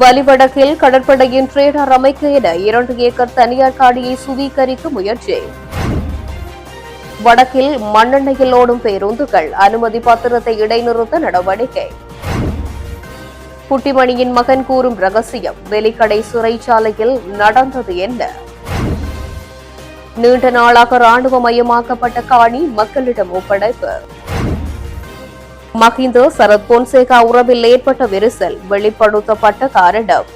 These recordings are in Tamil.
வலிவடக்கில் கடற்படையின் ட்ரேடர் அமைக்க என இரண்டு ஏக்கர் தனியார் காடியை சுவீகரிக்க முயற்சி. வடக்கில் மண்ணெண்ணையில் ஓடும் பேருந்துகள் அனுமதி பத்திரத்தை இடைநிறுத்த நடவடிக்கை. குட்டிமணியின் மகன் கூறும் ரகசியம் வெலிக்கடை சிறைச்சாலையில் நடந்தது என்ன? நீண்ட நாளாக ராணுவமயமாக்கப்பட்ட காணி மக்களிடம் ஒப்படைப்பு. மஹிந்த சரத் பொன்சேகா உறவில் ஏற்பட்ட விரிசல் வெளிப்படுத்தப்பட்ட காரணம்.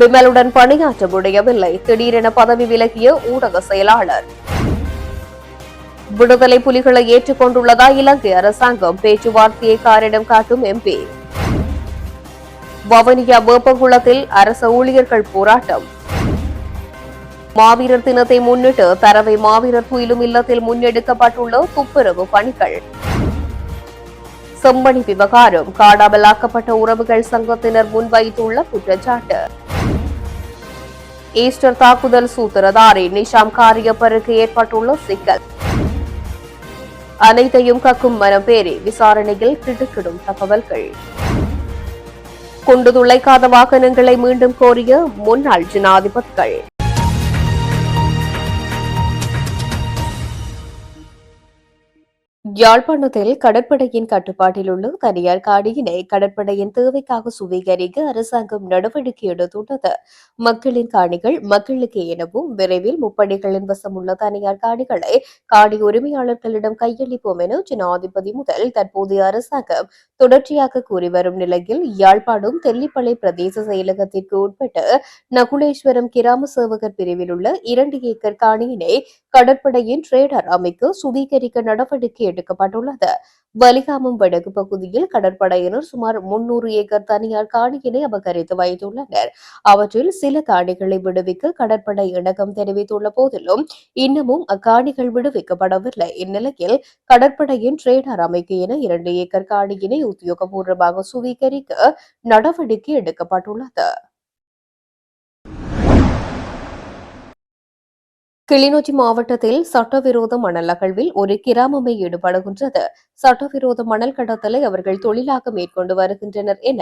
விமலுடன் பணியாற்ற முடியவில்லை திடீரென பதவி விலகிய ஊடக செயலாளர். விடுதலை புலிகளை ஏற்றுக்கொண்டுள்ளதா இலங்கை அரசாங்கம்? பேச்சுவார்த்தையை காரிடம் காட்டும் எம்பி வவனியா வேப்பங்குளத்தில் அரச ஊழியர்கள் போராட்டம். மாவீரர் தினத்தை முன்னிட்டு தரவை மாவீரர் துயிலும் இல்லத்தில் முன்னெடுக்கப்பட்டுள்ள துப்புரவு பணிகள். செம்மணி விவகாரம். காணாமலாக்கப்பட்ட உறவுகள் சங்கத்தினர் முன்வைத்துள்ள குற்றச்சாட்டு. ஈஸ்டர் தாக்குதல் சூத்திரதாரி நிஷாம் காரியப்பருக்கு ஏற்பட்டுள்ள சிக்கல். அனைத்தையும் கக்கும் மனம் பேரி விசாரணையில் திடுக்கிடும் தகவல்கள். குண்டு துளைக்காத வாகனங்களை மீண்டும் கோரிய முன்னாள் ஜனாதிபதிகள். யாழ்ப்பாணத்தில் கடற்படையின் கட்டுப்பாட்டில் உள்ள தனியார் காடியினை கடற்படையின் தேவைக்காக சுவீகரிக்க அரசாங்கம் நடவடிக்கை எடுத்துள்ளது. மக்களின் காணிகள் மக்களுக்கு எனவும் விரைவில் முப்படைகளின் வசம் உள்ள தனியார் காணிகளை காடி உரிமையாளர்களிடம் கையளிப்போம் என ஜனாதிபதி முதல் தற்போதைய அரசாங்கம் தொடர்ச்சியாக கூறி வரும் நிலையில் யாழ்ப்பாணம் தெல்லிப்பளை பிரதேச செயலகத்திற்கு உட்பட்டு நகுலேஸ்வரம் கிராம சேவகர் பிரிவில் உள்ள இரண்டு ஏக்கர் காணியினை கடற்படையின் ட்ரேடர் அமைக்க சுவீகரிக்க நடவடிக்கை எடுக்கப்பட்டுள்ளது வலிகாமம் வடக்கு பகுதியில் கடற்படையினர் சுமார் முன்னூறு ஏக்கர் தனியார் காணியினை அபகரித்து வைத்துள்ளனர். அவற்றில் சில காணிகளை விடுவிக்க கடற்படை இணக்கம் தெரிவித்துள்ள போதிலும் இன்னமும் அக்காணிகள் விடுவிக்கப்படவில்லை. இந்நிலையில் கடற்படையின் ட்ரேடர் அமைக்க என இரண்டு ஏக்கர் காணியினை உத்தியோகபூர்வமாக சுவீகரிக்க நடவடிக்கை எடுக்கப்பட்டுள்ளது. கிளிநொச்சி மாவட்டத்தில் சட்டவிரோத மணல் அகழ்வில் ஒரு கிராமமே ஈடுபடுகின்றது. சட்டவிரோத மணல் கடத்தலை அவர்கள் தொழிலாக மேற்கொண்டு வருகின்றனர் என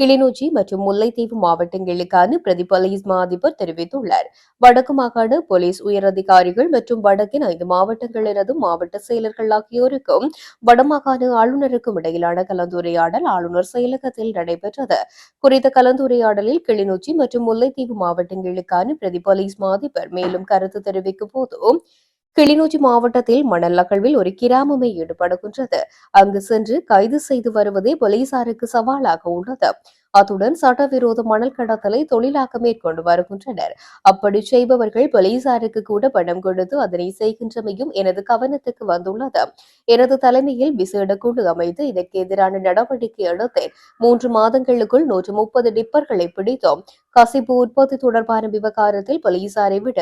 கிளிநொச்சி மற்றும் முல்லைத்தீவு மாவட்டங்களுக்கான பிரதி போலீஸ் மா அதிபர் தெரிவித்துள்ளார். வடக்கு மாகாண போலீஸ் உயரதிகாரிகள் மற்றும் வடக்கின் ஐந்து மாவட்டங்களினதும் மாவட்ட செயலர்கள் ஆகியோருக்கும் வடமாகாண ஆளுநருக்கும் இடையிலான கலந்துரையாடல் ஆளுநர் செயலகத்தில் நடைபெற்றது. குறித்த கலந்துரையாடலில் கிளிநொச்சி மற்றும் முல்லைத்தீவு மாவட்டங்களுக்கான பிரதி போலீஸ் மாதிபர் மேலும் கருத்து தெரிவிக்கும் போது கிளிநொச்சி மாவட்டத்தில் மணல் அகழ்வில் ஒரு கிராமமே ஈடுபடுகின்றது. அங்கு சென்று கைது செய்து வருவதே போலீசாருக்கு சவாலாக உள்ளது. அத்துடன் சட்டவிரோத மணல் கடத்தலை தொழிலாக மேற்கொண்டு வருகின்றனர். அப்படி செய்பவர்கள் போலீசாருக்கு கூட பணம் கொடுத்து அதனை செய்கின்றமையும் எனது கவனத்துக்கு வந்துள்ளது. எனது தலைமையில் விசேட குழு அமைத்து இதற்கு எதிரான நடவடிக்கை எடுத்தேன். மூன்று மாதங்களுக்குள் நூற்று முப்பது டிப்பர்களை பிடித்தோம். கசிப்பு உற்பத்தி தொடர்பான விவகாரத்தில் போலீசாரை விட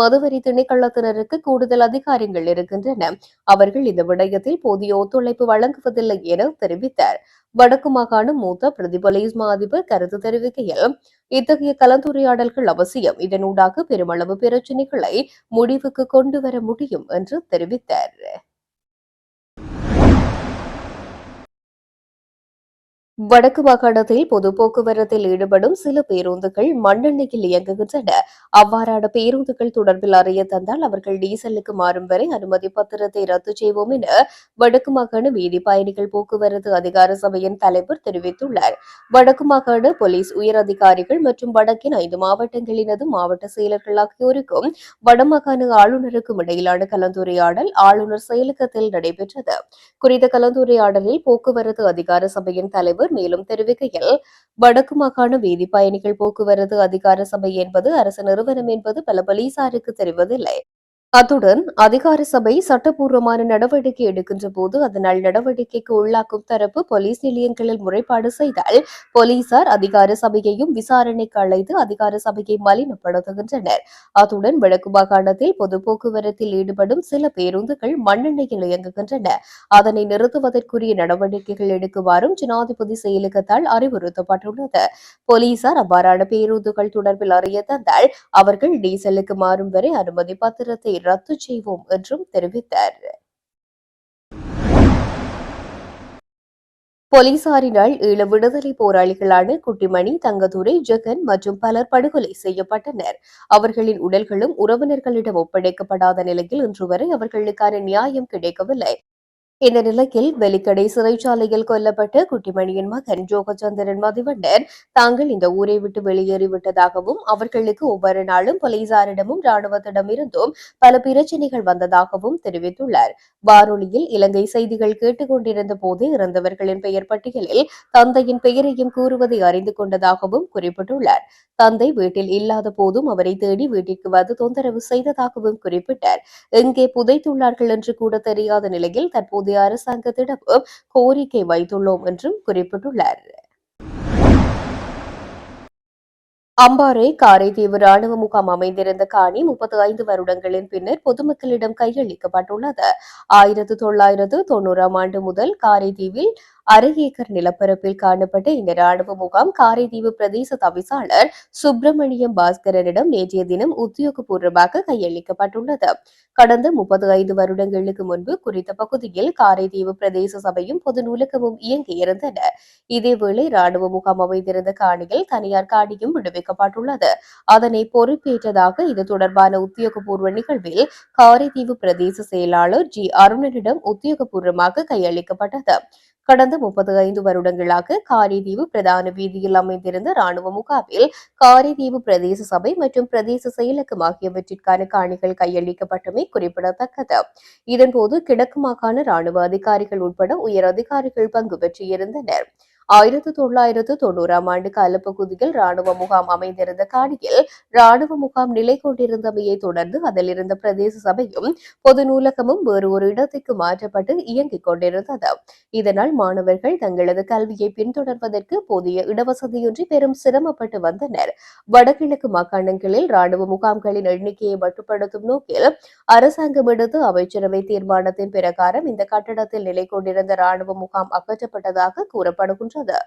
மதுவரி திணைக்களத்தினருக்கு கூடுதல் அதிகாரங்கள் இருக்கின்றன. அவர்கள் இந்த விடயத்தில் போதிய ஒத்துழைப்பு வழங்குவதில்லை என தெரிவித்தார். வடக்கு மாகாண மூத்த பிரதி அதிபர் கருத்து தெரிவிக்கையில் இத்தகைய கலந்துரையாடல்கள் அவசியம். இதனூடாக பெருமளவு பிரச்சினைகளை முடிவுக்கு கொண்டு வர முடியும் என்று தெரிவித்தார். வடக்கு மாகாணத்தில் பொது போக்குவரத்தில் ஈடுபடும் சில பேருந்துகள் மண்ணெண்ணெயில் இயங்குகின்றன. அவ்வாறான பேருந்துகள் தொடர்பில் அறிய தந்தால் அவர்கள் டீசலுக்கு மாறும் வரை அனுமதி பத்திரத்தை ரத்து செய்வோம் என வடக்கு மாகாண வீதி பயணிகள் போக்குவரத்து அதிகார சபையின் தலைவர் தெரிவித்துள்ளார். வடக்கு மாகாண போலீஸ் உயர் அதிகாரிகள் மற்றும் வடக்கின் ஐந்து மாவட்டங்களினது மாவட்ட செயலர்கள் ஆகியோருக்கும் வடமாகாண ஆளுநருக்கும் இடையிலான கலந்துரையாடல் ஆளுநர் செயலகத்தில் நடைபெற்றது. குறித்த கலந்துரையாடலில் போக்குவரத்து அதிகார சபையின் தலைவர் மேலும் தெரிவிக்கையில் வடக்கு மாகாண வீதி பயணிகள் போக்குவரத்து அதிகார சபை என்பது அரசு நிறுவனம் என்பது பல போலீசாருக்கு தெரிவதில்லை. அத்துடன் அதிகார சபை சட்டப்பூர்வமான நடவடிக்கை எடுக்கின்ற போது அதனால் நடவடிக்கைக்கு உள்ளாக்கும் தரப்பு போலீஸ் நிலையங்களில் முறைப்பாடு செய்தால் போலீசார் அதிகார சபையையும் விசாரணைக்கு அழைத்து அதிகார சபையை மலினப்படுத்துகின்றனர். அத்துடன் வடக்கு மாகாணத்தில் பொது போக்குவரத்தில் ஈடுபடும் சில பேருந்துகள் மண்ணெண்ணையில் இயங்குகின்றன. அதனை நிறுத்துவதற்குரிய நடவடிக்கைகள் எடுக்குமாறும் ஜனாதிபதி செயலகத்தால் அறிவுறுத்தப்பட்டுள்ளது. போலீசார் அவ்வாறான பேருந்துகள் தொடர்பில் அறிய தந்தால் அவர்கள் டீசலுக்கு மாறும் வரை அனுமதி பத்திரத்தை ரத்து செய்வோம் என்றும் தெரிவித்தார். போலீசாரினால் ஈழ விடுதலை போராளிகளான குட்டிமணி தங்கதுரை ஜெகன் மற்றும் பலர் படுகொலை செய்யப்பட்டனர். அவர்களின் உடல்களும் உறவினர்களிடம் ஒப்படைக்கப்படாத நிலையில் இன்று வரை அவர்களுக்கான நியாயம் கிடைக்கவில்லை. இந்த நிலையில் வெலிக்கடை சிறைச்சாலையில் கொல்லப்பட்ட குட்டிமணியின் மகன் ஜோகச்சந்திரன் மதிவண்ணன் தாங்கள் இந்த ஊரை விட்டு வெளியேறிவிட்டதாகவும் அவர்களுக்கு ஒவ்வொரு நாளும் போலீசாரிடமும் ராணுவத்திடமிருந்தும் பல பிரச்சனைகள் வந்ததாகவும் தெரிவித்துள்ளார். வானொலியில் இலங்கை செய்திகள் கேட்டுக்கொண்டிருந்த போது இறந்தவர்களின் பெயர் பட்டியலில் தந்தையின் பெயரையும் கூறுவதை அறிந்து கொண்டதாகவும் குறிப்பிட்டுள்ளார். தந்தை வீட்டில் இல்லாத போதும் அவரை தேடி வீட்டிற்கு வந்து தொந்தரவு செய்ததாகவும் குறிப்பிட்டார். எங்கே புதைத்துள்ளார்கள் என்று கூட தெரியாத நிலையில் தற்போது தற்போதைய அரசாங்கத்திடமும் கோரிக்கை வைத்துள்ளோம் என்றும் குறிப்பிட்டுள்ளார். அம்பாறை காரைதீவு ராணுவ முகாம் அமைந்திருந்த காணி முப்பத்தி ஐந்து வருடங்களின் பின்னர் பொதுமக்களிடம் கையளிக்கப்பட்டுள்ளது. ஆயிரத்து தொள்ளாயிரத்து தொன்னூறாம் ஆண்டு முதல் காரைதீவில் அரை ஏக்கர் நிலப்பரப்பில் காணப்பட்ட இந்த ராணுவ முகாம் காரைதீவு பிரதேச தவிசாளர் சுப்பிரமணியம் பாஸ்கரனிடம் நேற்றைய தினம் உத்தியோகபூர்வமாக கையளிக்கப்பட்டுள்ளது. கடந்த முப்பது ஐந்து வருடங்களுக்கு முன்பு குறித்த பகுதியில் காரைதீவு பிரதேச சபையும் பொது நூலகமும் இயங்கியிருந்தன இதேவேளை ராணுவ முகாம் அமைந்திருந்த காணியில் தனியார் காணியும் விடுவிக்கப்பட்டுள்ளது. அதனை பொறுப்பேற்றதாக இது தொடர்பான உத்தியோகபூர்வ நிகழ்வில் காரைதீவு பிரதேச செயலாளர் ஜி. அருணனிடம் உத்தியோகபூர்வமாக கையளிக்கப்பட்டது. கடந்த முப்பது ஐந்து வருடங்களாக காரிதீவு பிரதான வீதியில் அமைந்திருந்த ராணுவ முகாமில் காரிதீவு பிரதேச சபை மற்றும் பிரதேச செயலகம் ஆகியவற்றிற்கான காணிகள் கையளிக்கப்பட்டமை குறிப்பிடத்தக்கது. இதன்போது கிழக்கு மாகாண ராணுவ அதிகாரிகள் உட்பட உயர் அதிகாரிகள் பங்கு பெற்றிருந்தனர். ஆயிரத்து தொள்ளாயிரத்து தொண்ணூறாம் ஆண்டு காலப்பகுதியில் ராணுவ முகாம் அமைந்திருந்த காணியில் ராணுவ முகாம் நிலை கொண்டிருந்தமையை தொடர்ந்து அதில் இருந்த பிரதேச சபையும் பொது நூலகமும் வேறு ஒரு இடத்திற்கு மாற்றப்பட்டு இயங்கிக் கொண்டிருந்தது. இதனால் மாணவர்கள் தங்களது கல்வியை பின்தொடர்வதற்கு போதிய இடவசதியின்றி பெரும் சிரமப்பட்டு வந்தனர். வடகிழக்கு மாகாணங்களில் ராணுவ முகாம்களின் எண்ணிக்கையை மட்டுப்படுத்தும் நோக்கில் அரசாங்கம் எடுத்து அமைச்சரவை தீர்மானத்தின் பிரகாரம் இந்த கட்டடத்தில் நிலை கொண்டிருந்த ராணுவ முகாம் அகற்றப்பட்டதாக கூறப்படுகின்றது. வருகின்றது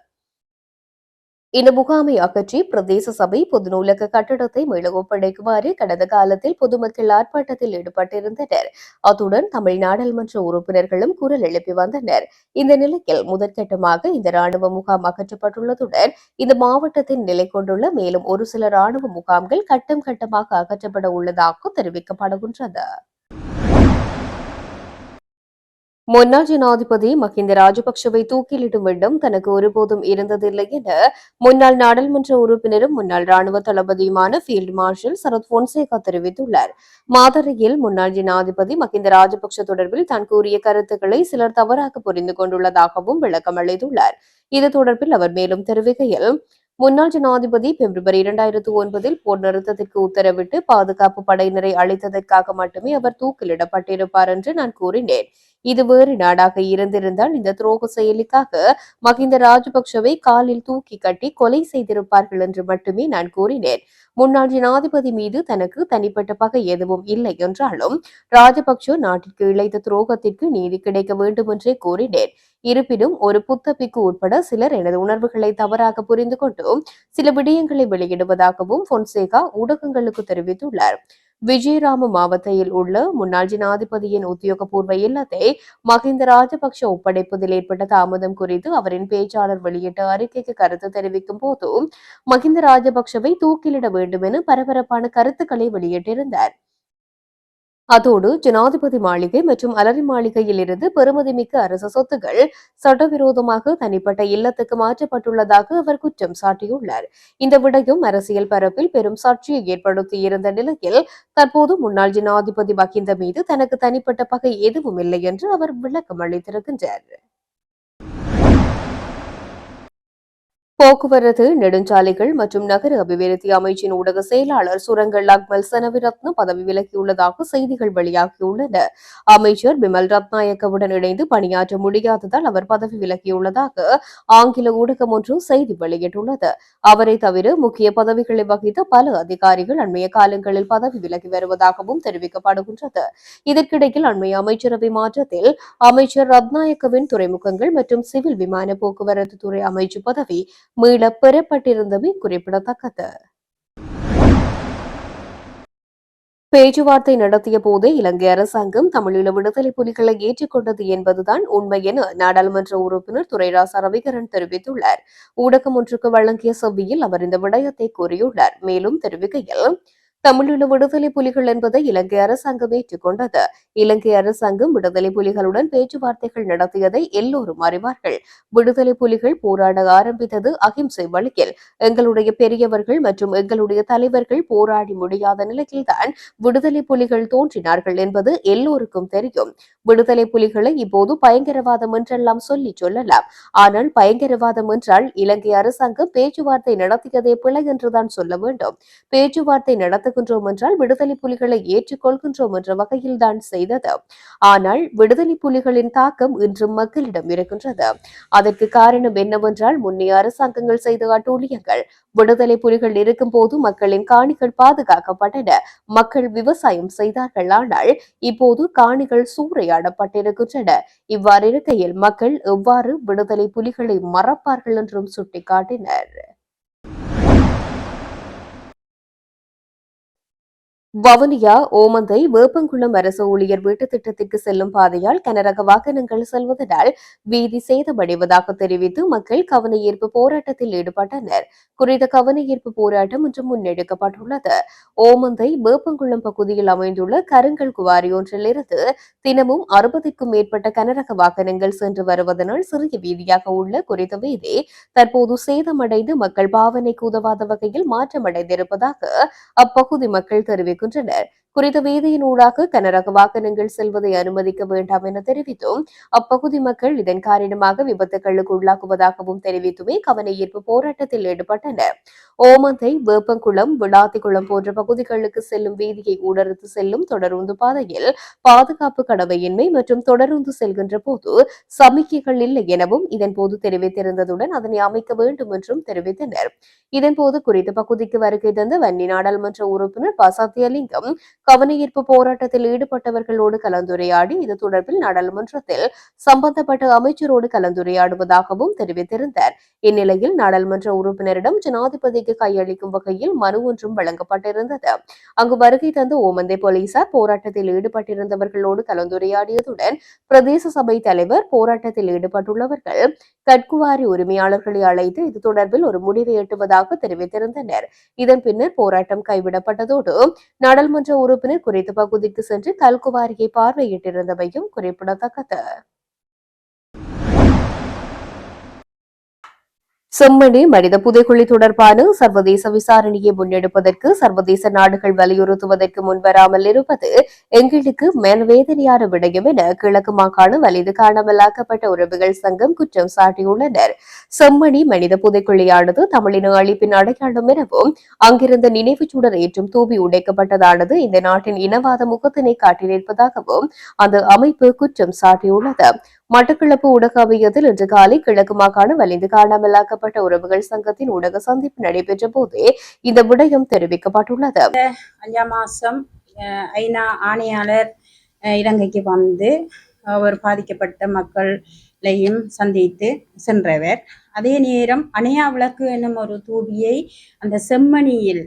இந்த முகாமை அகற்றி பிரதேச சபை பொது நூலக கட்டடத்தை மீள ஒப்படைக்குமாறு கடந்த காலத்தில் பொதுமக்கள் ஆர்ப்பாட்டத்தில் ஈடுபட்டிருந்தனர். அத்துடன் தமிழ் நாடாளுமன்ற உறுப்பினர்களும் குரல் எழுப்பி வந்தனர். இந்த நிலையில் முதற்கட்டமாக இந்த ராணுவ முகாம் அகற்றப்பட்டுள்ளதுடன் இந்த மாவட்டத்தில் நிலை கொண்டுள்ள மேலும் ஒரு சில ராணுவ முகாம்கள் கட்டம் கட்டமாக அகற்றப்பட உள்ளதாக தெரிவிக்கப்படுகின்றது. முன்னாள் ஜனாதிபதி மஹிந்த ராஜபக்சவை தூக்கிலிடும் எண்ணம் தனக்கு ஒருபோதும் இருந்ததில்லை என முன்னாள் நாடாளுமன்ற உறுப்பினரும் முன்னாள் ராணுவ தளபதியுமான பீல்ட் மார்ஷல் சரத் பொன்சேகா தெரிவித்துள்ளார். மாதரையில் முன்னாள் ஜனாதிபதி மஹிந்த ராஜபக்ச தொடர்பில் தான் கூறிய கருத்துக்களை சிலர் தவறாக புரிந்து கொண்டுள்ளதாகவும் விளக்கம் அளித்துள்ளார். இது தொடர்பில் அவர் மேலும் தெரிவிக்கையில் முன்னாள் ஜனாதிபதி பிப்ரவரி இரண்டாயிரத்து ஒன்பதில் போர் நிறுத்தத்திற்கு உத்தரவிட்டு பாதுகாப்பு படையினரை அளித்ததற்காக மட்டுமே அவர் தூக்கிலிடப்பட்டிருப்பார் என்று நான் கூறினேன். இது வேறு நாடாக இருந்திருந்தால் இந்த துரோக செயலுக்காக மகிந்த ராஜபக்சவை காலில் தூக்கி கட்டி கொலை செய்திருப்பார்கள் என்று மட்டுமே நான் கூறினேன். முன்னாள் ஜனாதிபதி மீது தனக்கு தனிப்பட்ட பகை எதுவும் இல்லை என்றாலும் ராஜபக்ஷ நாட்டிற்கு இழைத்த துரோகத்திற்கு நீதி கிடைக்க வேண்டும் என்றே கூறினேன். இருப்பினும் ஒரு புத்தபிக்கு உட்பட சிலர் எனது உணர்வுகளை தவறாக புரிந்து கொண்டும் சில விடயங்களை வெளியிடுவதாகவும் பொன்சேகா ஊடகங்களுக்கு தெரிவித்துள்ளார். விஜயராம மாவட்டத்தில் உள்ள முன்னாள் ஜனாதிபதியின் உத்தியோகபூர்வ இல்லத்தை மஹிந்த ராஜபக்ஷ ஒப்படைப்பதில் ஏற்பட்ட தாமதம் குறித்து அவரின் பேச்சாளர் வெளியிட்ட அறிக்கைக்கு கருத்து தெரிவிக்கும் போது மஹிந்த ராஜபக்ஷவை தூக்கிலிட வேண்டும் என பரபரப்பான கருத்துக்களை வெளியிட்டிருந்தார். அதோடு ஜனாதிபதி மாளிகை மற்றும் அலரி மாளிகையில் இருந்து பெருமதிமிக்க அரசு சொத்துகள் சட்டவிரோதமாக தனிப்பட்ட இல்லத்துக்கு மாற்றப்பட்டுள்ளதாக அவர் குற்றம் சாட்டியுள்ளார். இந்த விடயம் அரசியல் பரப்பில் பெரும் சர்ச்சையை ஏற்படுத்தியிருந்த நிலையில் தற்போது முன்னாள் ஜனாதிபதி மகிந்த மீது தனக்கு தனிப்பட்ட பகை எதுவும் இல்லை என்று அவர் விளக்கம் அளித்திருக்கின்றார். போக்குவரத்து நெடுஞ்சாலைகள் மற்றும் நகர அபிவிருத்தி அமைச்சின் ஊடக செயலாளர் சுரங்கல் அக்மல் சனவிரத்ன பதவி விலகியுள்ளதாக செய்திகள் வெளியாகியுள்ளன. அமைச்சர் பிமல் ரத்நாயக்கவுடன் இணைந்து பணியாற்ற முடியாததால் அவர் பதவி விலகியுள்ளதாக ஆங்கில ஊடகம் ஒன்று செய்தி வெளியிட்டுள்ளது. அவரை தவிர முக்கிய பதவிகளை வகித்த பல அதிகாரிகள் அண்மைய காலங்களில் பதவி விலகி வருவதாகவும் தெரிவிக்கப்படுகின்றது. இதற்கிடையில் அண்மைய அமைச்சரவை மாற்றத்தில் அமைச்சர் ரத்நாயக்கவின் துறைமுகங்கள் மற்றும் சிவில் விமான போக்குவரத்து துறை அமைச்சு பதவி மீளப் பெறப்பட்டிருந்தமை குறிப்பிடத்தக்கது. பேச்சுவார்த்தை நடத்திய போதே இலங்கை அரசாங்கம் தமிழீழ விடுதலை புலிகளை ஏற்றுக்கொண்டது என்பதுதான் உண்மை என நாடாளுமன்ற உறுப்பினர் துரைராசா ரவிகரன் தெரிவித்துள்ளார். ஊடகம் ஒன்றுக்கு வழங்கிய செவ்வியில் அவர் இந்த விடயத்தை கூறியுள்ளார். மேலும் தெரிவிக்கையில் தமிழீழ விடுதலை புலிகள் என்பதை இலங்கை அரசாங்கம் ஏற்றுக்கொண்டது. இலங்கை அரசாங்கம் விடுதலை புலிகளுடன் பேச்சுவார்த்தைகள் நடத்தியதை எல்லோரும் அறிவார்கள். விடுதலை புலிகள் போராட ஆரம்பித்தது அகிம்சை வழியில் எங்களுடைய பெரியவர்கள் மற்றும் எங்களுடைய தலைவர்கள் போராடி முடியாத நிலையில்தான் விடுதலை புலிகள் தோன்றினார்கள் என்பது எல்லோருக்கும் தெரியும். விடுதலை புலிகளை இப்போது பயங்கரவாதம் என்றெல்லாம் சொல்லி சொல்லலாம். ஆனால் பயங்கரவாதம் என்றால் இலங்கை அரசாங்கம் பேச்சுவார்த்தை நடத்தியதே பிழை என்றுதான் சொல்ல வேண்டும். பேச்சுவார்த்தை நடத்துகின்றோம் என்றால் விடுதலை புலிகளை ஏற்றுக்கொள்கின்றோம் என்ற வகையில்தான் செய்தது. ஆனால் விடுதலை புலிகளின் தாக்கம் இன்றும் மக்களிடம் இருக்கின்றது. அதற்கு காரணம் என்னவென்றால் முன்னைய அரசாங்கங்கள் செய்த அட்டூழியங்கள். விடுதலை புலிகள் இருக்கும் போது மக்களின் காணிகள் பாதுகாக்கப்பட்டன. மக்கள் விவசாயம் செய்தார்கள். ஆனால் இப்போது காணிகள் சூறையாடப்பட்டிருக்கின்றன. இவ்வாறு இருக்கையில் மக்கள் எவ்வாறு விடுதலை புலிகளை மறப்பார்கள் என்றும் சுட்டிக்காட்டினர். வவுனியா ஓமந்தை வேப்பங்குளம் அரசு ஊழியர் வீட்டு திட்டத்திற்கு செல்லும் பாதையால் கனரக வாகனங்கள் செல்வதனால் வீதி சேதமடைவதாக தெரிவித்து மக்கள் கவன ஈர்ப்பு போராட்டத்தில் ஈடுபட்டனர். குறித்த கவன ஈர்ப்பு போராட்டம் இன்று முன்னெடுக்கப்பட்டுள்ளது. ஓமந்தை வேப்பங்குளம் பகுதியில் அமைந்துள்ள கருங்கல் குவாரி ஒன்றிலிருந்து தினமும் அறுபதுக்கும் மேற்பட்ட கனரக வாகனங்கள் சென்று வருவதனால் சிறிய வீதியாக உள்ள குறித்த வீதி தற்போது சேதமடைந்து மக்கள் பாவனைக்கு உதவாத வகையில் மாற்றமடைந்திருப்பதாக அப்பகுதி மக்கள் সেক্রেটারি குறித்த வீதியினூடாக கனரக வாகனங்கள் செல்வதை அனுமதிக்க வேண்டாம் என தெரிவித்தும் அப்பகுதி மக்கள் இதன் காரணமாக விபத்துகளுக்கு உள்ளாக்குவதாகவும் தெரிவித்துமே கவன ஈர்ப்பு போராட்டத்தில் ஈடுபட்டனர். ஓமந்தை வேப்பங்குளம் விளாத்திக்குளம் போன்ற பகுதிகளுக்கு செல்லும் வீதியை ஊடறுத்து செல்லும் தொடருந்து பாதையில் பாதுகாப்பு கடவையின்மை மற்றும் தொடருந்து செல்கின்ற போது சமிக்கைகள் இல்லை எனவும் இதன் போது தெரிவித்திருந்ததுடன் அதனை அமைக்க வேண்டும் என்றும் தெரிவித்தனர். இதன்போது குறித்த பகுதிக்கு வருகை தந்த வன்னி நாடாளுமன்ற உறுப்பினர் பசாத்தியலிங்கம் கவனஈர்ப்பு போராட்டத்தில் ஈடுபட்டவர்களோடு கலந்துரையாடி இது தொடர்பில் நாடாளுமன்றத்தில் சம்பந்தப்பட்ட அமைச்சரோடு கலந்துரையாடுவதாகவும் தெரிவித்திருந்தார். இந்நிலையில் நாடாளுமன்ற உறுப்பினரிடம் ஜனாதிபதிக்கு கையளிக்கும் வகையில் மனு ஒன்றும் வழங்கப்பட்டிருந்தது. அங்கு வருகை தந்த ஓமந்தை போலீசார் போராட்டத்தில் ஈடுபட்டிருந்தவர்களோடு கலந்துரையாடியதுடன் பிரதேச சபை தலைவர் போராட்டத்தில் ஈடுபட்டுள்ளவர்கள் கட்குவாரி உரிமையாளர்களை அழைத்து இது தொடர்பில் ஒரு முடிவை எட்டுவதாக தெரிவித்திருந்தனர். இதன் பின்னர் போராட்டம் கைவிடப்பட்டதோடு நாடாளுமன்ற உறுப்பினர் குறித்த பகுதிக்கு சென்று கல்குவாரியை பார்வையிட்டிருந்தமையும் குறிப்பிடத்தக்கது. செம்மணி மனித புதைக்குழி தொடர்பான சர்வதேச விசாரணையை முன்னெடுப்பதற்கு சர்வதேச நாடுகள் வலியுறுத்துவதற்கு முன்வராமல் இருப்பது எங்களுக்கு மனவேதனையான விடயம் என கிழக்கு மாகாண வலிது காணாமலாக்கப்பட்ட உறவுகள் சங்கம் குற்றம் சாட்டியுள்ளனர். செம்மணி மனித புதைக்குழியானது தமிழின அழிப்பின் அடையாளம் எனவும் அங்கிருந்த நினைவு சுடர் ஏற்றும் தூவி உடைக்கப்பட்டதானது இந்த நாட்டின் இனவாத முகத்தினை காட்டி நிற்பதாகவும் அந்த அமைப்பு குற்றம் சாட்டியுள்ளது. மட்டக்களப்பு ஊடக அவையத்தில் இன்று காலை கிழக்கு மாகாண வலிந்து காணாமலாக்கப்பட்ட உறவுகள் சங்கத்தின் ஊடக சந்திப்பு நடைபெற்ற போதே இந்த விடயம் தெரிவிக்கப்பட்டுள்ளது. அஞ்சாம் மாதம் ஐநா ஆணையாளர் அஹ், இலங்கைக்கு வந்து அவர் பாதிக்கப்பட்ட மக்களையும் சந்தித்து சென்றவர். அதே நேரம் அணையா விளக்கு என்னும் ஒரு தூபியை அந்த செம்மணியில்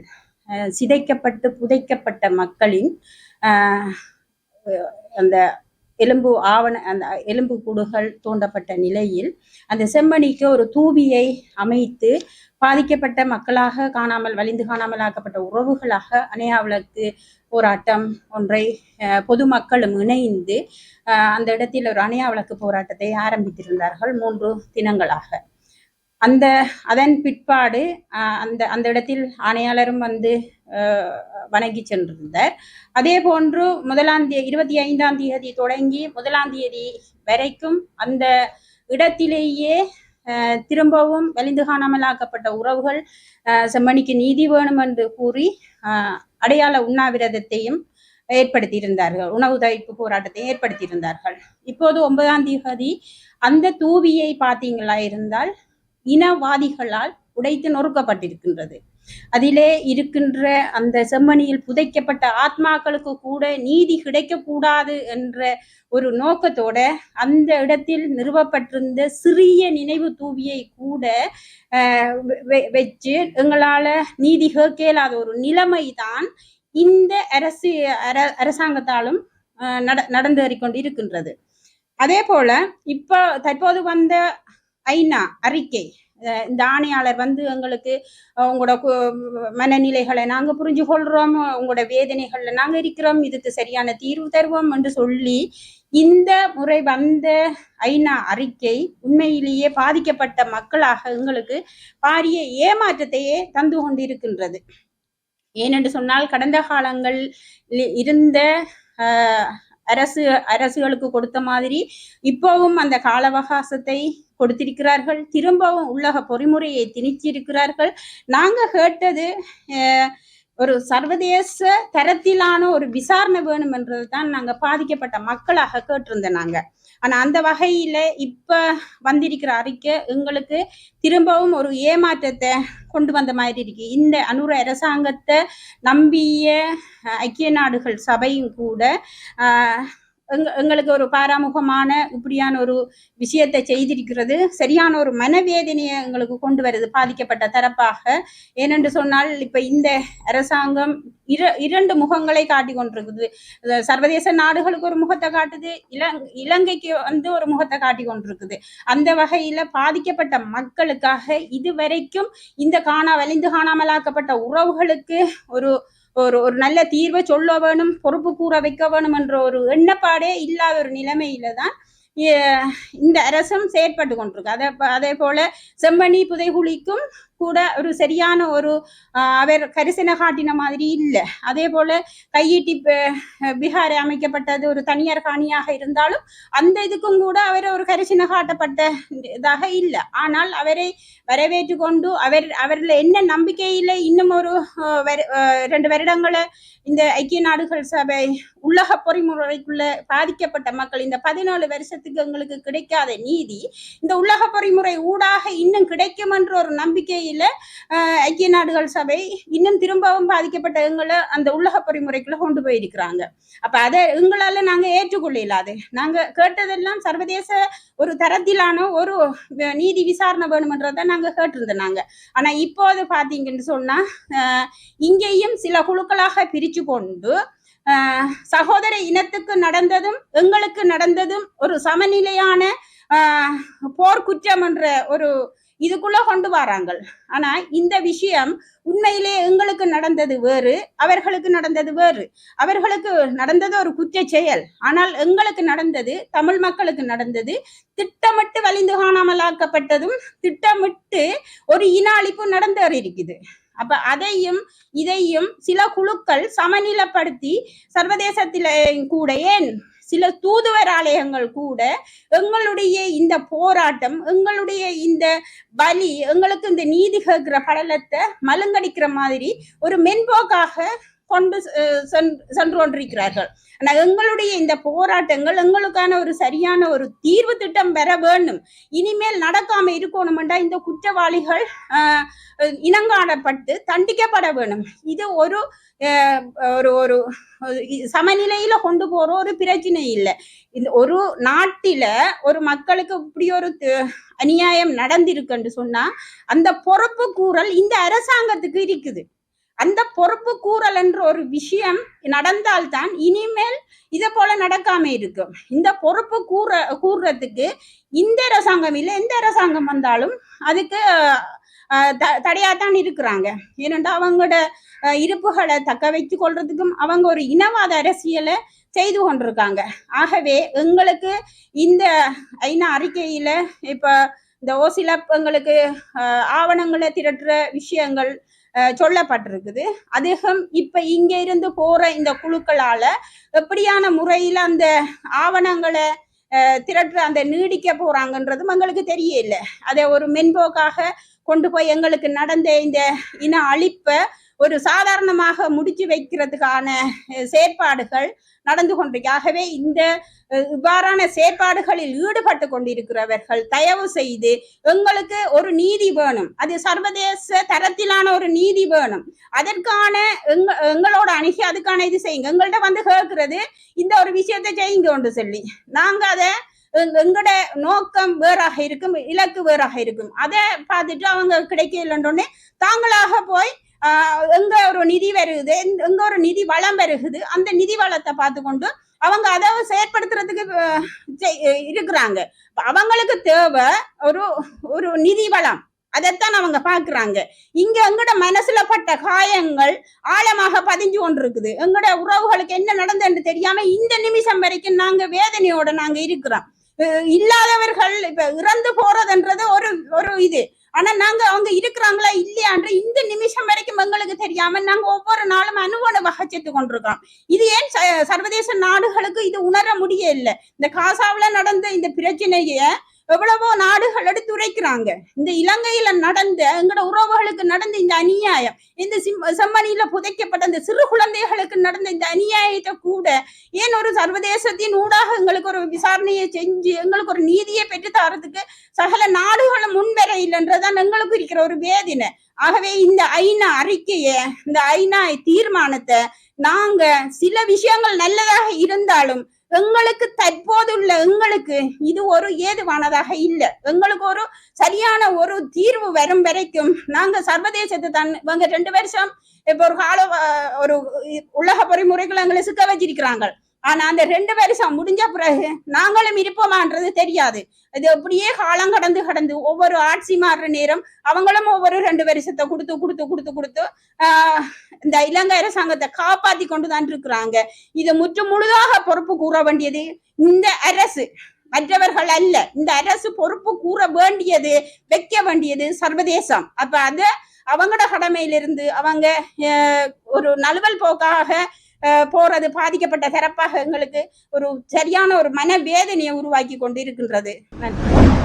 அஹ், சிதைக்கப்பட்டு புதைக்கப்பட்ட மக்களின் அந்த எலும்பு ஆவண அந்த எலும்பு கூடுகள் தோண்டப்பட்ட நிலையில் அந்த செம்மணிக்கு ஒரு தூபியை அமைத்து பாதிக்கப்பட்ட மக்களாக காணாமல் வலிந்து காணாமல் ஆக்கப்பட்ட உறவுகளாக அணையாவிளக்கு போராட்டம் ஒன்றை பொதுமக்களும் இணைந்து அந்த இடத்தில் ஒரு அணையாவிளக்கு போராட்டத்தை ஆரம்பித்திருந்தார்கள் மூன்று தினங்களாக. அந்த அதன் பிற்பாடு அந்த அந்த இடத்தில் ஆணையாளரும் வந்து வணங்கி சென்றிருந்தார். அதே போன்று முதலாம் தேதி இருபத்தி ஐந்தாம் தேதி தொடங்கி முதலாம் தேதி வரைக்கும் அந்த இடத்திலேயே திரும்பவும் வலிந்து காணாமலாக்கப்பட்ட உறவுகள் அஹ், செம்மணிக்கு நீதி வேணும் என்று கூறி அஹ், அடையாள உண்ணாவிரதத்தையும் ஏற்படுத்தியிருந்தார்கள். உணவு தவிர்ப்பு போராட்டத்தை ஏற்படுத்தியிருந்தார்கள். இப்போது ஒன்பதாம் தேதி அந்த தூவியை பார்த்தீங்களா? இருந்தால் இனவாதிகளால் உடைத்து நொறுக்கப்பட்டிருக்கின்றது. அதிலே இருக்கின்ற அந்த செம்மணியில் புதைக்கப்பட்ட ஆத்மாக்களுக்கு கூட நீதி கிடைக்கக்கூடாது என்ற ஒரு நோக்கத்தோட அந்த இடத்தில் நிறுவப்பட்டிருந்த சிறிய நினைவு தூவியை கூட அஹ், வச்சு எங்களால நீதி கேட்கலாத ஒரு நிலைமை தான் இந்த அரசு அர- அரசாங்கத்தாலும் அஹ், நட நடந்தேறிக்கொண்டு இருக்கின்றது அதே போல இப்போ தற்போது வந்த ஐநா அறிக்கை இந்த ஆணையாளர் வந்து எங்களுக்கு உங்களோட கு- மனநிலைகளை நாங்கள் புரிஞ்சு கொள்றோம் உங்களோட வேதனைகளில் நாங்கள் இருக்கிறோம் இதுக்கு சரியான தீர்வு தருவோம் என்று சொல்லி இந்த முறை வந்த ஐநா அறிக்கை உண்மையிலேயே பாதிக்கப்பட்ட மக்களாக எங்களுக்கு பாரிய ஏமாற்றத்தையே தந்து கொண்டிருக்கின்றது. ஏனென்று சொன்னால் கடந்த காலங்கள் இருந்த ஆஹ், அரசு அரசுகளுக்கு கொடுத்த மாதிரி இப்போவும் அந்த கால அவகாசத்தை கொடுத்திருக்கிறார்கள். திரும்பவும் உள்ளக பொறிமுறையை திணிச்சிருக்கிறார்கள் நாங்க கேட்டது ஒரு சர்வதேச தரத்திலான ஒரு விசாரணை வேணும் என்றது தான் நாங்க பாதிக்கப்பட்ட மக்களாக கேட்டிருந்தோம் நாங்க. ஆனா அந்த வகையில இப்ப வந்திருக்கிற அறிக்கை எங்களுக்கு திரும்பவும் ஒரு ஏமாற்றத்தை கொண்டு வந்த மாதிரி இருக்கு. இந்த அனுர அரசாங்கத்தை நம்பிய அஹ், ஐக்கிய நாடுகள் சபையும் கூட ஆஹ், எங்க எங்களுக்கு ஒரு பாராமுகமான இப்படியான ஒரு விஷயத்தை செய்திருக்கிறது. சரியான ஒரு மனவேதனையை எங்களுக்கு கொண்டு வருது பாதிக்கப்பட்ட தரப்பாக. ஏனென்று சொன்னால் இப்ப இந்த அரசாங்கம் இர இரண்டு முகங்களை காட்டி கொண்டிருக்குது. சர்வதேச நாடுகளுக்கு ஒரு முகத்தை காட்டுது இலங் இலங்கைக்கு வந்து ஒரு முகத்தை காட்டி கொண்டிருக்குது. அந்த வகையில பாதிக்கப்பட்ட மக்களுக்காக இதுவரைக்கும் இந்த காணா வலிந்து காணாமலாக்கப்பட்ட உறவுகளுக்கு ஒரு ஒரு ஒரு நல்ல தீர்வை சொல்ல வேணும் பொறுப்பு கூற வைக்க வேணும் என்ற ஒரு எண்ணப்பாடே இல்லாத ஒரு நிலைமையில தான் இந்த அரசும் செயற்பட்டு கொண்டிருக்கு. அதே அதே போல செம்மணி புதைகுழிக்கும் கூட ஒரு சரியான ஒரு அவர் கரிசனை காட்டின மாதிரி இல்லை. அதே போல கையீட்டி ப- பீகார் அமைக்கப்பட்டது ஒரு தனியார் காணியாக இருந்தாலும் அந்த இதுக்கும் கூட அவர் ஒரு கரிசனை காட்டப்பட்ட இதாக இல்லை. ஆனால் அவரை வரவேற்று கொண்டு அவர் அவரில் என்ன நம்பிக்கையில இன்னும் ஒரு ரெண்டு வருடங்களை இந்த ஐக்கிய நாடுகள் சபை உள்ளக பொறிமுறைக்குள்ள பாதிக்கப்பட்ட மக்கள் இந்த பதினாலு வருஷத்துக்கு எங்களுக்கு கிடைக்காத நீதி இந்த உள்ளக பொறிமுறை ஊடாக இன்னும் கிடைக்கும் என்ற ஒரு நம்பிக்கை ஆஹ், ஐக்கிய நாடுகள் சபை இன்னும் திரும்பவும் பாதிக்கப்பட்ட எங்களை அந்த உள்ளக பொறிமுறைக்குள்ள கொண்டு போயிருக்கிறாங்க. அப்ப அதை எங்களால நாங்க ஏற்றுக்கொள்ள இயலாது நாங்க கேட்டதெல்லாம் சர்வதேச ஒரு தரத்திலான ஒரு நீதி விசாரணை வேணுமென்றதை நாங்க கேட்டிருந்தோம் நாங்க. ஆனா இப்போது பாத்தீங்கன்னு சொன்னா இங்கேயும் சில குழுக்களாக பிரிச்சு கொண்டு சகோதர இனத்துக்கு நடந்ததும் எங்களுக்கு நடந்ததும் ஒரு சமநிலையான போர்க்குற்றம் என்ற ஒரு இதுக்குள்ள கொண்டு வராங்க ஆனா இந்த விஷயம் உண்மையிலே எங்களுக்கு நடந்தது வேறு அவர்களுக்கு நடந்தது வேறு. அவர்களுக்கு நடந்தது ஒரு குற்ற செயல். ஆனால் எங்களுக்கு நடந்தது தமிழ் மக்களுக்கு நடந்தது திட்டமிட்டு வலிந்து காணாமலாக்கப்பட்டதும் திட்டமிட்டு ஒரு இன அழிப்பு நடந்து இருக்குது அப்ப அதையும் இதையும் சில குழுக்கள் சமநிலைப்படுத்தி சர்வதேசத்தில கூட ஏன் சில தூதுவர் ஆலயங்கள் கூட எங்களுடைய இந்த போராட்டம் எங்களுடைய இந்த வலி எங்களுக்கு இந்த நீதி கேட்கிற படலத்தை மலங்கடிக்கிற மாதிரி ஒரு மென்போக்காக கொண்டு சென்- சென்று கொண்டிருக்கிறார்கள் ஆனால் எங்களுடைய இந்த போராட்டங்கள் எங்களுக்கான ஒரு சரியான ஒரு தீர்வு திட்டம் பெற வேண்டும். இனிமேல் நடக்காம இருக்கணும்டா இந்த குற்றவாளிகள் இனங்காணப்பட்டு தண்டிக்கப்பட வேணும் இது ஒரு ஒரு ஒரு சமநிலையில கொண்டு போற ஒரு பிரச்சனை இல்லை. இந்த ஒரு நாட்டில ஒரு மக்களுக்கு இப்படி ஒரு அநியாயம் நடந்திருக்குன்னு சொன்னா அந்த பொறுப்பு கூறல் இந்த அரசாங்கத்துக்கு இருக்குது. அந்த பொறுப்பு கூறல் என்ற ஒரு விஷயம் நடந்தால்தான் இனிமேல் இதை போல நடக்காம இருக்கும். இந்த பொறுப்பு கூற கூறுறதுக்கு இந்த அரசாங்கம் இல்லை எந்த அரசாங்கம் வந்தாலும் அதுக்கு த- தடையாத்தான் இருக்கிறாங்க. ஏனென்றால் அவங்களோட இருப்புகளை தக்க வைத்து கொள்றதுக்கும் அவங்க ஒரு இனவாத அரசியலை செய்து கொண்டிருக்காங்க. ஆகவே எங்களுக்கு இந்த ஐநா அறிக்கையில இப்ப இந்த ஓசிலப் எங்களுக்கு ஆவணங்களை திரட்டுற விஷயங்கள் சொல்லப்பட்டிருக்குது. அதிகம் இப்ப இங்க இருந்து போற இந்த குழுக்களால எப்படியான முறையில அந்த ஆவணங்களை திரட்டு திரட்டுற அந்த நீடிக்க போறாங்கன்றதும் எங்களுக்கு தெரியல. அதை ஒரு மென்போக்காக கொண்டு போய் எங்களுக்கு நடந்த இந்த இன அழிப்பை ஒரு சாதாரணமாக முடிச்சு வைக்கிறதுக்கான செயற்பாடுகள் நடந்து கொண்டிருக்காகவே இந்த இவ்வாறான செயற்பாடுகளில் ஈடுபட்டு கொண்டிருக்கிறவர்கள் தயவு செய்து எங்களுக்கு ஒரு நீதி வேணும். அது சர்வதேச தரத்திலான ஒரு நீதி வேணும். அதற்கான எங்க எங்களோட அணுகி அதுக்கான இது செய்யுங்க. எங்கள்கிட்ட வந்து கேட்கறது இந்த ஒரு விஷயத்தை செய்யுங்க சொல்லி. நாங்க அதை எங்க- எங்களோட நோக்கம் வேறாக இருக்கும் இலக்கு வேறாக இருக்கும். அதை பார்த்துட்டு அவங்க கிடைக்கலன்றோடனே தாங்களாக போய் எங்க ஒரு நிதி வருகுது எங்க ஒரு நிதி வளம் வருகுது அந்த நிதி வளத்தை பார்த்து கொண்டு அவங்க அதை செயற்படுத்துறதுக்கு செய்- இருக்கிறாங்க. அவங்களுக்கு தேவை ஒரு ஒரு நிதி வளம். அதைத்தான் அவங்க பாக்குறாங்க இங்க எங்கட மனசுல பட்ட காயங்கள் ஆழமாக பதிஞ்சு கொண்டிருக்குது. எங்கட உறவுகளுக்கு என்ன நடந்ததுன்னு தெரியாம இந்த நிமிஷம் வரைக்கும் நாங்க வேதனையோட நாங்க இருக்கிறோம். இல்லாதவர்கள் இப்ப இறந்து போறதுன்றது ஒரு ஒரு இது. ஆனா நாங்க அவங்க இருக்கிறாங்களா இல்லையான்ற இந்த நிமிஷம் வரைக்கும் எங்களுக்கு தெரியாம நாங்க ஒவ்வொரு நாளும் அனுபவம் வகச்சிட்டு கொண்டிருக்கோம் இது ஏன் சர்வதேச நாடுகளுக்கு இது உணர முடியல இந்த காசாவுல நடந்த இந்த பிரச்சனைய எவ்வளவோ நாடுகள் எடுத்துரைக்கிறாங்க. இந்த இலங்கையில நடந்த எங்கட உறவுகளுக்கு நடந்த இந்த அநியாயம் இந்த சிம் செம்மணியில புதைக்கப்பட்ட இந்த சிறு குழந்தைகளுக்கு நடந்த இந்த அநியாயத்தை கூட ஏன் ஒரு சர்வதேசத்தின் ஊடாக எங்களுக்கு ஒரு விசாரணையை செஞ்சு எங்களுக்கு ஒரு நீதியை பெற்று தரதுக்கு சகல நாடுகளும் முன்வர இல்லைன்றதான் எங்களுக்கு இருக்கிற ஒரு வேதனை. ஆகவே இந்த ஐநா அறிக்கையை இந்த ஐநா தீர்மானத்தை நாங்க சில விஷயங்கள் நல்லதாக இருந்தாலும் எங்களுக்கு தற்போதுள்ள எங்களுக்கு இது ஒரு ஏதுவானதாக இல்லை. எங்களுக்கு ஒரு சரியான ஒரு தீர்வு வரும் வரைக்கும் நாங்க சர்வதேசத்தை தன் இவங்க ரெண்டு வருஷம் இப்ப ஒரு கால ஒரு உலக பொறிமுறைகளை எங்களை சிக்க வச்சிருக்கிறாங்க. ஆனா அந்த ரெண்டு வருஷம் முடிஞ்ச பிறகு நாங்களும் இருப்போமான்றது தெரியாது. இது அப்படியே காலம் கடந்து கடந்து ஒவ்வொரு ஆட்சி மாறுற நேரம் அவங்களும் ஒவ்வொரு ரெண்டு வருஷத்தை கொடுத்து கொடுத்து கொடுத்து கொடுத்து ஆஹ் இந்த இலங்கை அரசாங்கத்தை காப்பாத்தி கொண்டுதான் இருக்கிறாங்க. இதை முற்று முழுதாக பொறுப்பு கூற வேண்டியது இந்த அரசு. மற்றவர்கள் அல்ல இந்த அரசு பொறுப்பு கூற வேண்டியது வைக்க வேண்டியது சர்வதேசம். அப்ப அது அவங்களோட கடமையிலிருந்து அவங்க ஒரு நழுவல் போக்காக போறது பாதிக்கப்பட்ட சிறப்பாக எங்களுக்கு ஒரு சரியான ஒரு மனவேதனையை உருவாக்கி கொண்டு இருக்கின்றது நன்றி.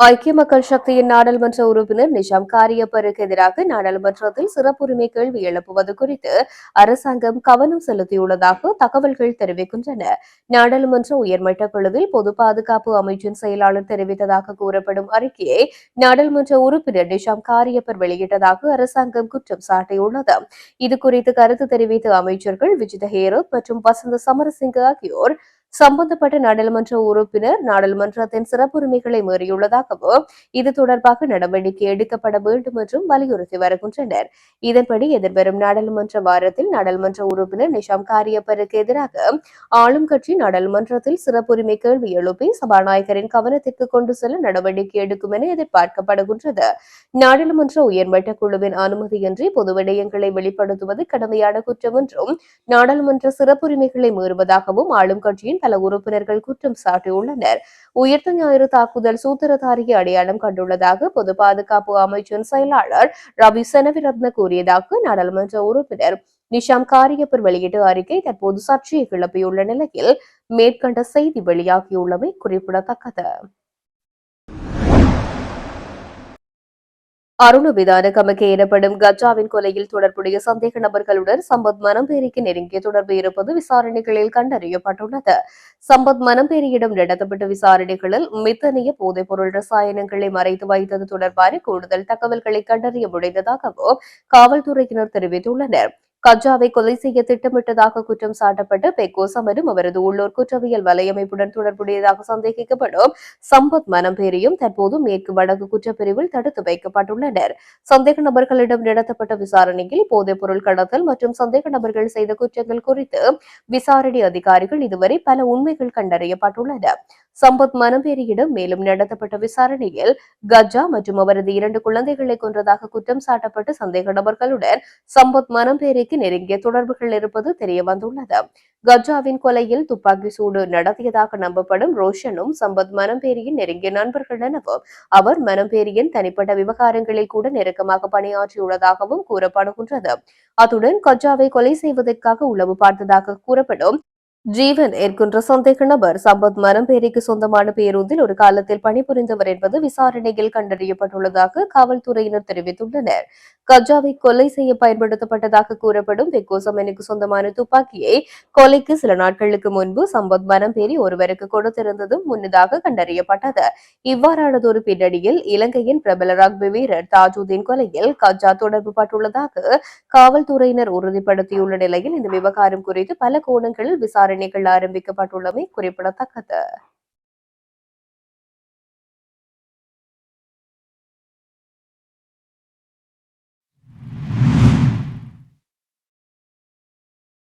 ஐக்கிய மக்கள் சக்தியின் நாடாளுமன்ற உறுப்பினர் நிஷாம் காரியப்பருக்கு எதிராக நாடாளுமன்றத்தில் சிறப்புரிமை கேள்வி எழுப்புவது குறித்து அரசாங்கம் கவனம் செலுத்தியுள்ளதாக தகவல்கள் தெரிவிக்கின்றன. நாடாளுமன்ற உயர்மட்ட குழுவில் பொது பாதுகாப்பு அமைச்சின் செயலாளர் தெரிவித்ததாக கூறப்படும் அறிக்கையை நாடாளுமன்ற உறுப்பினர் நிஷாம் காரியப்பர் வெளியிட்டதாக அரசாங்கம் குற்றம் சாட்டியுள்ளது. இது குறித்து கருத்து தெரிவித்த அமைச்சர்கள் விஜித ஹேரத் மற்றும் வசந்த சமரசிங்க ஆகியோர் சம்பந்தப்பட்ட நாடாளுமன்ற உறுப்பினர் நாடாளுமன்றத்தின் சிறப்புரிமைகளை மீறியுள்ளதாகவும் இது தொடர்பாக நடவடிக்கை எடுக்கப்பட வேண்டும் என்றும் வலியுறுத்தி வருகின்றனர். இதன்படி எதிர்வரும் நாடாளுமன்ற வாரத்தில் நாடாளுமன்ற உறுப்பினர் நிஷாம் காரியப்பருக்கு எதிராக ஆளும் கட்சி நாடாளுமன்றத்தில் சிறப்புரிமை கேள்வி எழுப்பி சபாநாயகரின் கவனத்திற்கு கொண்டு செல்ல நடவடிக்கை எடுக்கும் என எதிர்பார்க்கப்படுகின்றது. நாடாளுமன்ற உயர்மட்ட குழுவின் அனுமதியின்றி பொது விடயங்களை வெளிப்படுத்துவது கடுமையான குற்றம் என்றும் நாடாளுமன்ற சிறப்புரிமைகளை மீறுவதாகவும் ஆளும் கட்சியின் பல உறுப்பினர்கள் குற்றம் சாட்டியுள்ளனர். உயிர்த்த ஞாயிறு தாக்குதல் சூத்திரதாரியை அடையாளம் கண்டுள்ளதாக பொது பாதுகாப்பு அமைச்சின் செயலாளர் ரவி செனவிரத்ன கூறியதாக நாடாளுமன்ற உறுப்பினர் நிஷாம் காரியப்பர் வெளியிட்ட அறிக்கை தற்போது சர்ச்சையை கிளப்பியுள்ள நிலையில் மேற்கண்ட செய்தி வெளியாகியுள்ளமை குறிப்பிடத்தக்கது. அருண விதான கமக்கே எனப்படும் கஜாவின் கொலையில் தொடர்புடைய சந்தேக நபர்களுடன் சம்பத் மனம்பேரிக்கு நெருங்கிய தொடர்பு இருப்பது விசாரணைகளில் கண்டறியப்பட்டுள்ளது. சம்பத் மனம்பேரியிடம் நடத்தப்பட்ட விசாரணைகளில் மித்தனிய போதைப் பொருள் ரசாயனங்களை மறைத்து வைத்தது தொடர்பான கூடுதல் தகவல்களை கண்டறிய முடிந்ததாகவும் காவல்துறையினர் தெரிவித்துள்ளனர். கஜாவை கொலை செய்ய திட்டமிட்டதாக குற்றம் சாட்டப்பட்ட பெக்கோ சமரும் அவரது உள்ளூர் குற்றவியல் வலையமைப்புடன் தொடர்புடையதாக சந்தேகிக்கப்படும் சம்பத் மனம்பேரியும் தற்போது மேற்கு வடக்கு குற்றப்பிரிவில் தடுத்து வைக்கப்பட்டுள்ளனர். சந்தேக நபர்களிடம் நடத்தப்பட்ட விசாரணையில் போதைப் பொருள் கடத்தல் மற்றும் சந்தேக நபர்கள் செய்த குற்றங்கள் குறித்து விசாரணை அதிகாரிகள் இதுவரை பல உண்மைகள் கண்டறியப்பட்டுள்ளன. சம்பத் மனம்பேரியிடம் மேலும் நடத்தப்பட்ட விசாரணையில் கஜா மற்றும் அவரது இரண்டு குழந்தைகளை கொன்றதாக குற்றம் சாட்டப்பட்ட சந்தேக நபர்களுடன் சம்பத் மனம்பேரிக்கு நெருங்கிய தொடர்புகள் இருப்பது தெரிய வந்துள்ளது கஜாவின் கொலையில் துப்பாக்கி சூடு நடத்தியதாக நம்பப்படும் ரோஷனும் சம்பத் மனம்பேரியின் நெருங்கிய நண்பர்கள் எனவும் அவர் மனம்பேரியின் தனிப்பட்ட விவகாரங்களில் கூட நெருக்கமாக பணியாற்றியுள்ளதாகவும் கூறப்படுகின்றது. அத்துடன் கஜாவை கொலை செய்வதற்காக உளவு பார்த்ததாக கூறப்படும் ஜீவன் என்கின்ற சந்தேக நபர் சம்பத் மனம்பேரிக்கு சொந்தமான பேருந்தில் ஒரு காலத்தில் பணிபுரிந்தவர் என்பது விசாரணையில் கண்டறியப்பட்டுள்ளதாக காவல்துறையினர் தெரிவித்துள்ளனர். கஜாவை கொலை செய்ய பயன்படுத்தப்பட்டதாக கூறப்படும் பெக்கோசமனுக்கு சொந்தமான துப்பாக்கியை கொலைக்கு சில நாட்களுக்கு முன்பு சம்பத் மனம்பேரி ஒருவருக்கு கொடுத்திருந்ததும் முன்னதாக கண்டறியப்பட்டது. இவ்வாறானதொரு பின்னணியில் இலங்கையின் பிரபல ரக்பி வீரர் தாஜுதீன் கொலையில் கஜா தொடர்பு பட்டுள்ளதாக காவல்துறையினர் உறுதிப்படுத்தியுள்ள நிலையில் இந்த விவகாரம் குறித்து பல கோணங்களில் விசாரணை விசாரணைகள் ஆரம்பிக்கப்பட்டுள்ளமை குறிப்பிடத்தக்கது.